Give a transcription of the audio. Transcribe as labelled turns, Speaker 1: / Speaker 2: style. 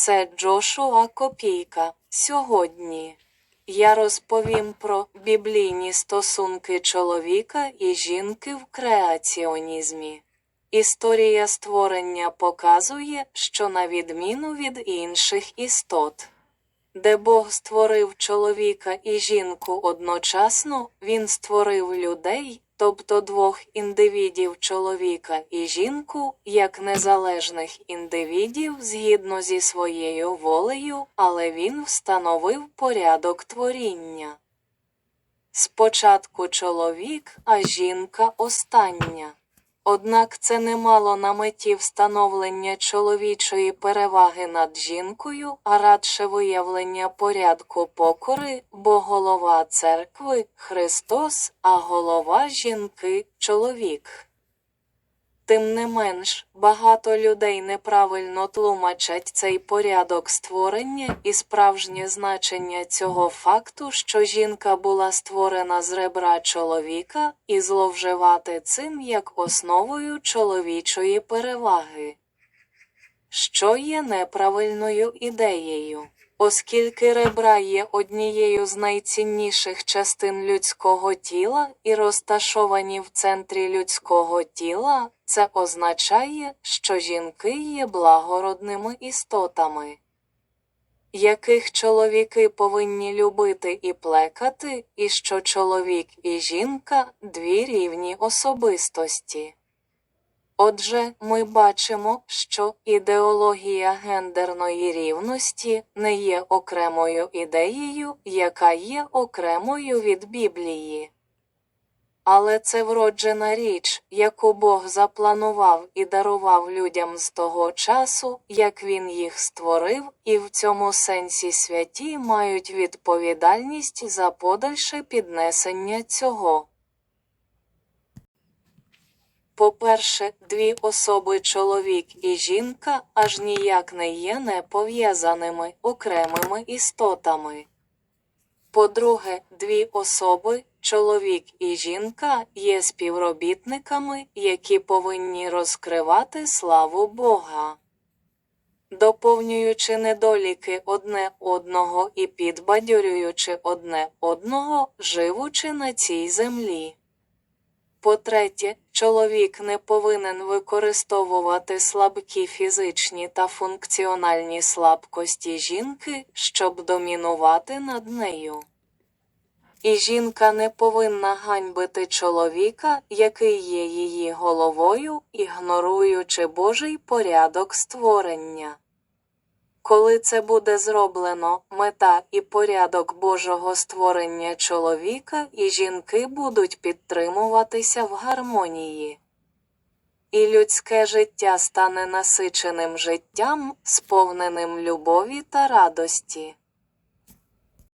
Speaker 1: це Джошуа Копійка. Сьогодні я розповім про біблійні стосунки чоловіка і жінки в креаціонізмі. Історія створення показує, що на відміну від інших істот, де Бог створив чоловіка і жінку одночасно, він створив людей, тобто двох індивідів чоловіка і жінку, як незалежних індивідів згідно зі своєю волею, але він встановив порядок творіння. Спочатку чоловік, а жінка остання. Однак це не мало на меті встановлення чоловічої переваги над жінкою, а радше виявлення порядку покори, бо голова церкви Христос, а голова жінки чоловік. Тим не менш, багато людей неправильно тлумачать цей порядок створення і справжнє значення цього факту, що жінка була створена з ребра чоловіка, і зловживати цим як основою чоловічої переваги, що є неправильною ідеєю. Оскільки ребра є однією з найцінніших частин людського тіла і розташовані в центрі людського тіла, це означає, що жінки є благородними істотами, яких чоловіки повинні любити і плекати, і що чоловік і жінка дві рівні особистості. Отже, ми бачимо, що ідеологія гендерної рівності не є окремою ідеєю, яка є окремою від Біблії. Але це вроджена річ, яку Бог запланував і дарував людям з того часу, як він їх створив, і в цьому сенсі святі мають відповідальність за подальше піднесення цього. По-перше, дві особи чоловік і жінка аж ніяк не є непов'язаними окремими істотами. По-друге, дві особи, чоловік і жінка, є співробітниками, які повинні розкривати славу Бога. Доповнюючи недоліки одне одного і підбадьорюючи одне одного, живучи на цій землі. По-третє, чоловік не повинен використовувати слабкі фізичні та функціональні слабкості жінки, щоб домінувати над нею. І жінка не повинна ганьбити чоловіка, який є її головою, ігноруючи Божий порядок створення. Коли це буде зроблено, мета і порядок Божого створення чоловіка і жінки будуть підтримуватися в гармонії. І людське життя стане насиченим життям, сповненим любові та радості.